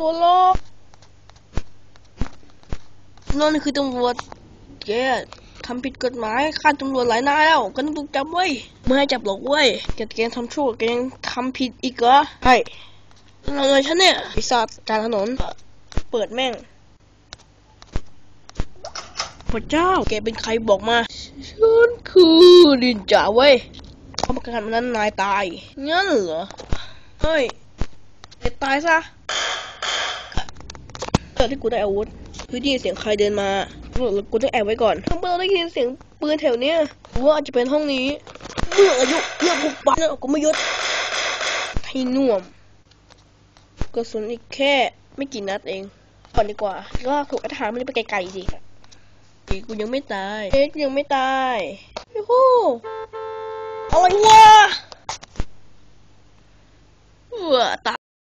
ตัวหรอกนั่นคือตำรวจแกทำผิดกฎหมายฆ่าตำรวจหลายนายแล้วก็ต้องถูกจับเว้ยไม่ให้จับหรอกเว้ยแกแกทำชั่วแกยังทำผิดอีกเหรอใช่เราเลยฉันเนี่ยปีศาจกลารถนน เปิดแม่งพระเจ้าแกเป็นใครบอกมาฉันคือดินจ่าเว้ยเพราะประกันวันนั้นนายตายงั้นเหรอเฮ้ยแกตายซะ อนที่กูได้อาวุธคือได้ยินเสียงใครเดินมาแล้วกูต้องแอบไว้ก่อนเมื่อได้ยินเสียงปืนแถวเนี้ยกูว่าอาจจะเป็นห้องนี้เมื่ออายุเลือดกูปัดกูไม่ยุดให้น่วมกระสุนอีกแค่ไม่กี่นัดเองก่อนดีกว่า ก็ถูกอาหารมันไปไกลๆสิกูยังไม่ตาย เอ็กยังไม่ตายโอ้โหอะไรวะเออตาย